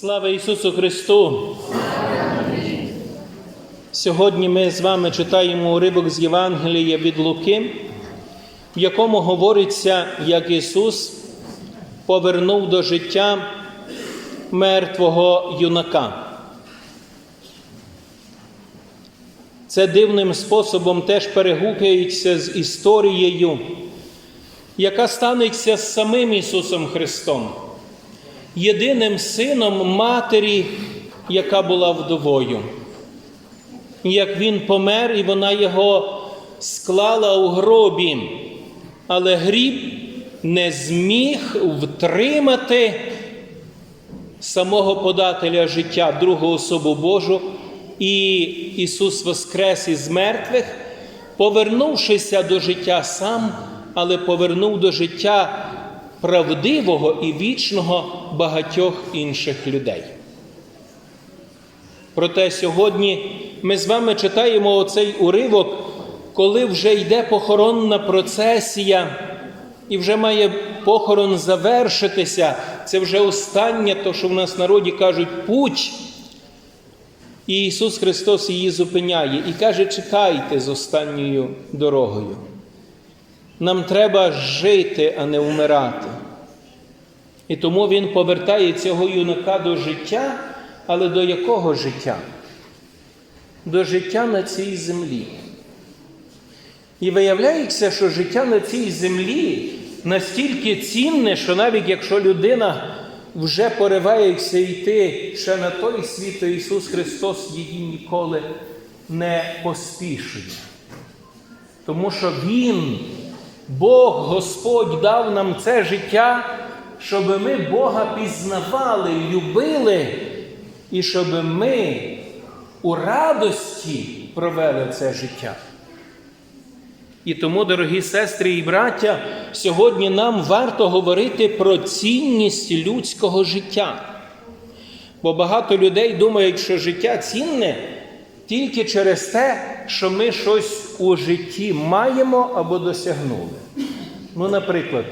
Слава Ісусу Христу! Сьогодні ми з вами читаємо уривок з Євангелія від Луки, в якому говориться, як Ісус повернув до життя мертвого юнака. Це дивним способом теж перегукується з історією, яка станеться з самим Ісусом Христом, єдиним сином матері, яка була вдовою. Як він помер, і вона його склала у гробі, але гріб не зміг втримати самого подателя життя, другу особу Божу, і Ісус воскрес із мертвих, повернувшися до життя сам, але повернув до життя правдивого і вічного багатьох інших людей. Проте сьогодні ми з вами читаємо оцей уривок, коли вже йде похоронна процесія, і вже має похорон завершитися. Це вже останнє, то що в нас в народі кажуть, путь. І Ісус Христос її зупиняє і каже: чекайте з останньою дорогою. Нам треба жити, а не вмирати. І тому Він повертає цього юнака до життя, але до якого життя? До життя на цій землі. І виявляється, що життя на цій землі настільки цінне, що навіть якщо людина вже поривається йти ще на той світ, то Ісус Христос її ніколи не поспішує. Тому що Він, Бог Господь, дав нам це життя, щоб ми Бога пізнавали, любили, і щоб ми у радості провели це життя. І тому, дорогі сестри і браття, сьогодні нам варто говорити про цінність людського життя. Бо багато людей думають, що життя цінне тільки через те, що ми щось у житті маємо або досягнули. Ну, наприклад,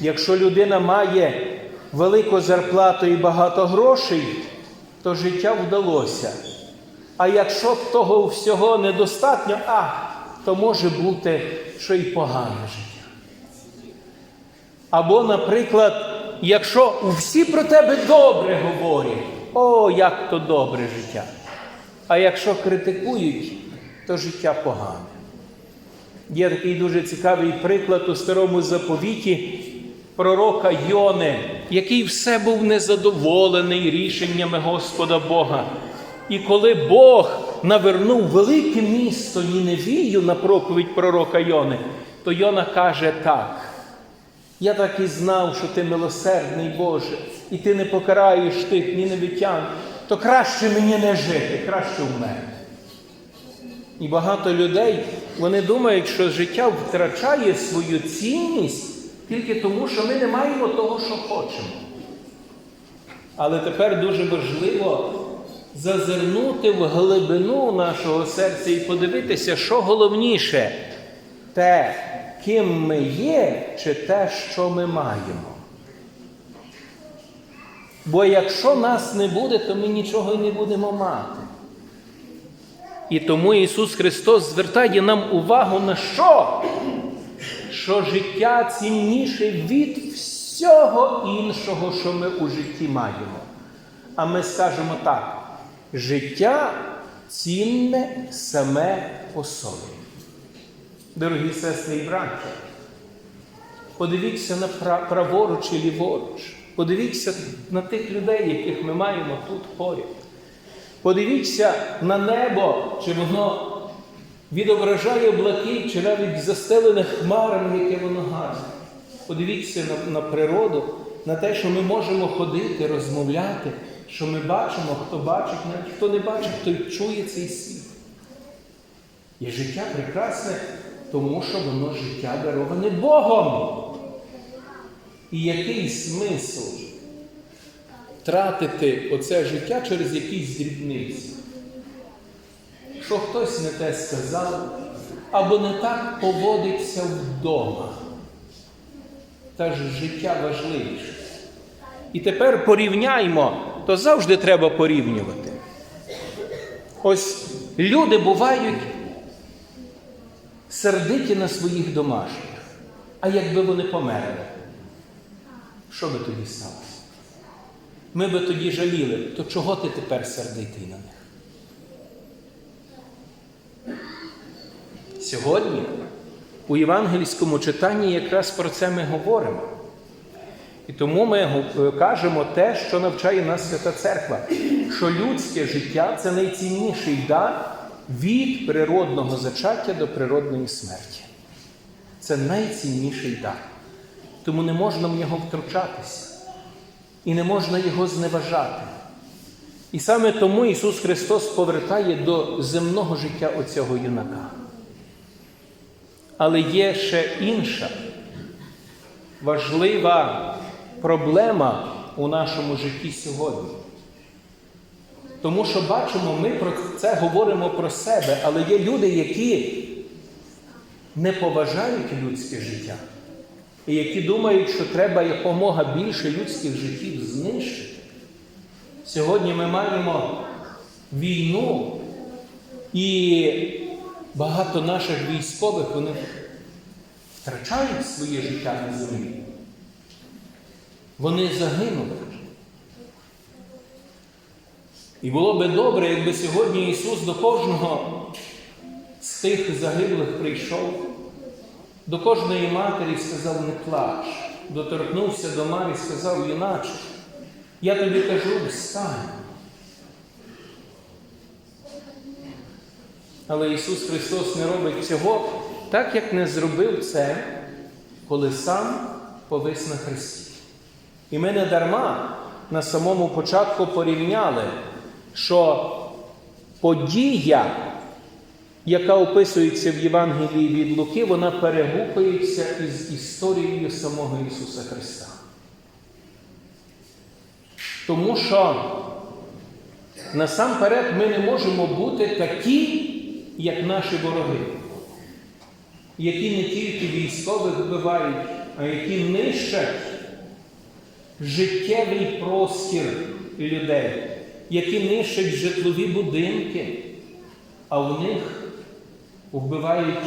якщо людина має велику зарплату і багато грошей, то життя вдалося. А якщо того всього недостатньо, а то може бути, що й погане життя. Або, наприклад, якщо всі про тебе добре говорять, о, як то добре життя. А якщо критикують, то життя погане. Є такий дуже цікавий приклад у старому заповіті пророка Йони, який все був незадоволений рішеннями Господа Бога. І коли Бог навернув велике місто Ніневію на проповідь пророка Йони, то Йона каже так. Я так і знав, що ти милосердний Боже, і ти не покараєш тих ніневитян, то краще мені не жити, краще вмерти. І багато людей вони думають, що життя втрачає свою цінність тільки тому, що ми не маємо того, що хочемо. Але тепер дуже важливо зазирнути в глибину нашого серця і подивитися, що головніше те, ким ми є, чи те, що ми маємо. Бо якщо нас не буде, то ми нічого й не будемо мати. І тому Ісус Христос звертає нам увагу на що? Що життя цінніше від всього іншого, що ми у житті маємо. А ми скажемо так: життя цінне саме по собі. Дорогі сестри і браття, подивіться на праворуч і ліворуч, подивіться на тих людей, яких ми маємо тут поряд. Подивіться на небо, чи воно відображає блакить, чи навіть застелене хмарами, яке воно гарне. Подивіться на, на природу, на те, що ми можемо ходити, розмовляти, що ми бачимо, хто бачить, навіть хто не бачить, той чує цей світ. І життя прекрасне, тому що воно життя дароване Богом. І який смисл тратити оце життя через якісь дрібниці? Що хтось не те сказав, або не так поводиться вдома. Та ж життя важливіше. І тепер порівняймо то завжди треба порівнювати. Ось люди бувають сердиті на своїх домашніх. А якби вони померли, що би тоді сталося? Ми би тоді жаліли, то чого ти тепер сердитий на них? Сьогодні у євангельському читанні якраз про це ми говоримо. І тому ми кажемо те, що навчає нас Свята Церква, що людське життя це найцінніший дар від природного зачаття до природної смерті. Це найцінніший дар. Тому не можна в нього втручатися. І не можна його зневажати. І саме тому Ісус Христос повертає до земного життя оцього юнака. Але є ще інша важлива проблема у нашому житті сьогодні. Тому що бачимо, ми про це говоримо про себе, але є люди, які не поважають людське життя, і які думають, що треба якомога більше людських життів знищити. Сьогодні ми маємо війну, і багато наших військових вони втрачають своє життя на землі. Вони загинули. І було би добре, якби сьогодні Ісус до кожного з тих загиблих прийшов, до кожної матері сказав, не плач, доторкнувся до Марі, сказав, юначе, я тобі кажу, встань. Але Ісус Христос не робить цього, так як не зробив це, коли сам повис на хресті. І ми не дарма на самому початку порівняли, що подія, яка описується в Євангелії від Луки, вона перегукується із історією самого Ісуса Христа. Тому що насамперед ми не можемо бути такі, як наші вороги, які не тільки військових вбивають, а які нищать життєвий простір людей, які нищать житлові будинки, а в них вбивають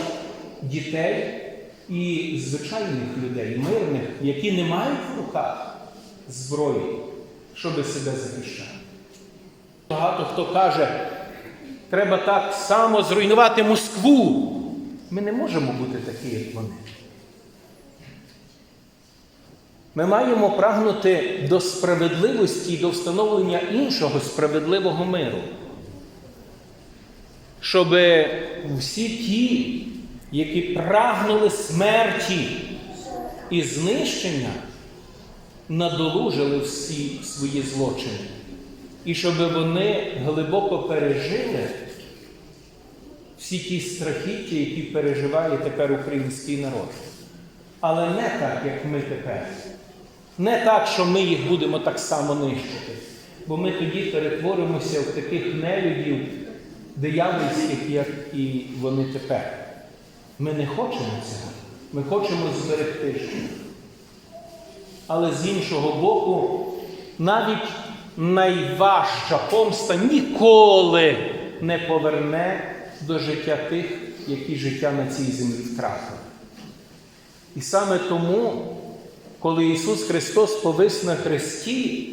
дітей і звичайних людей, мирних, які не мають в руках зброї, щоб себе захищати. Багато хто каже, треба так само зруйнувати Москву. Ми не можемо бути такі, як вони. Ми маємо прагнути до справедливості і до встановлення іншого справедливого миру. Щоб всі ті, які прагнули смерті і знищення, надолужили всі свої злочини. І щоб вони глибоко пережили всі ті страхіття, які переживає тепер український народ. Але не так, як ми тепер. Не так, що ми їх будемо так само нищити. Бо ми тоді перетворимося в таких нелюдів диявольських, як і вони тепер. Ми не хочемо цього. Ми хочемо зберегти життя. Але з іншого боку, навіть найважча помста ніколи не поверне до життя тих, які життя на цій землі втратили. І саме тому, коли Ісус Христос повис на хресті,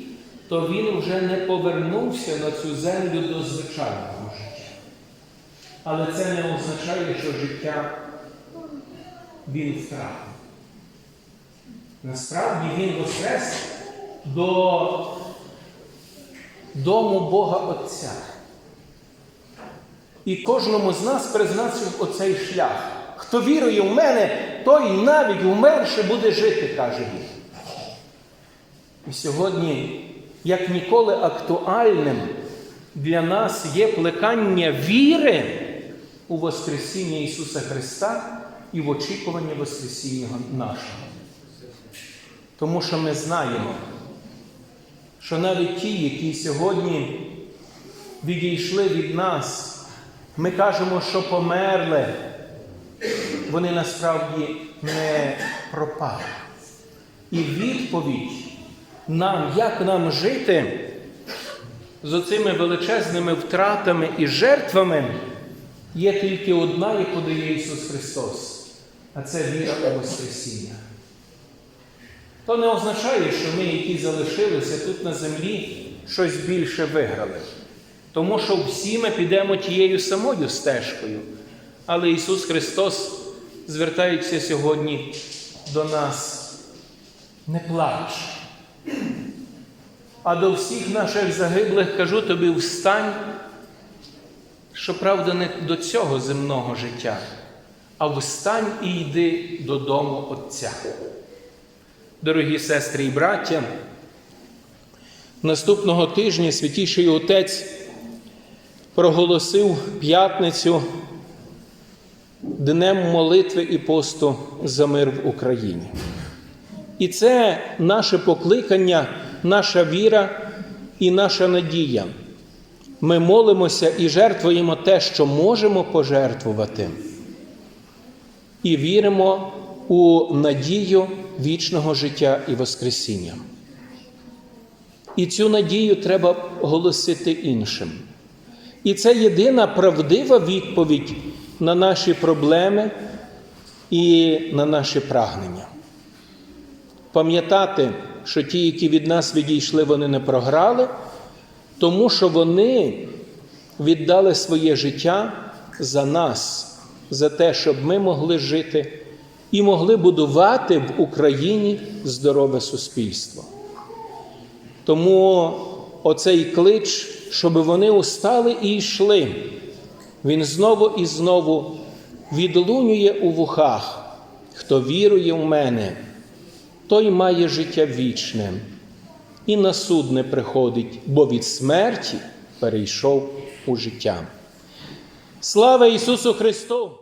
то Він вже не повернувся на цю землю до звичайного життя. Але це не означає, що життя Він втратив. Насправді Він воскрес до дому Бога Отця. І кожному з нас призначив оцей шлях. Хто вірує в мене, той навіть умерше буде жити, каже він. І сьогодні, як ніколи актуальним для нас є плекання віри у Воскресіння Ісуса Христа і в очікуванні Воскресіння нашого. Тому що ми знаємо, що навіть ті, які сьогодні відійшли від нас, ми кажемо, що померли, вони насправді не пропали. І відповідь нам, як нам жити, з оцими величезними втратами і жертвами є тільки одна, яку дає Ісус Христос, а це віра у Воскресіння. То не означає, що ми, які залишилися тут на землі, щось більше виграли. Тому що всі ми підемо тією самою стежкою. Але Ісус Христос звертається сьогодні до нас. Не плач. А до всіх наших загиблих кажу тобі встань, щоправда, не до цього земного життя, а встань і йди додому Отця. Дорогі сестри і браття, наступного тижня святіший Отець проголосив п'ятницю днем молитви і посту за мир в Україні. І це наше покликання, наша віра і наша надія. Ми молимося і жертвуємо те, що можемо пожертвувати, і віримо у надію вічного життя і Воскресіння. І цю надію треба голосити іншим. І це єдина правдива відповідь на наші проблеми і на наші прагнення. Пам'ятати, що ті, які від нас відійшли, вони не програли, тому що вони віддали своє життя за нас, за те, щоб ми могли жити і могли будувати в Україні здорове суспільство. Тому оцей клич, щоб вони устали і йшли, він знову і знову відлунює у вухах, хто вірує в мене той має життя вічне і на суд не приходить, бо від смерті перейшов у життя. Слава Ісусу Христу!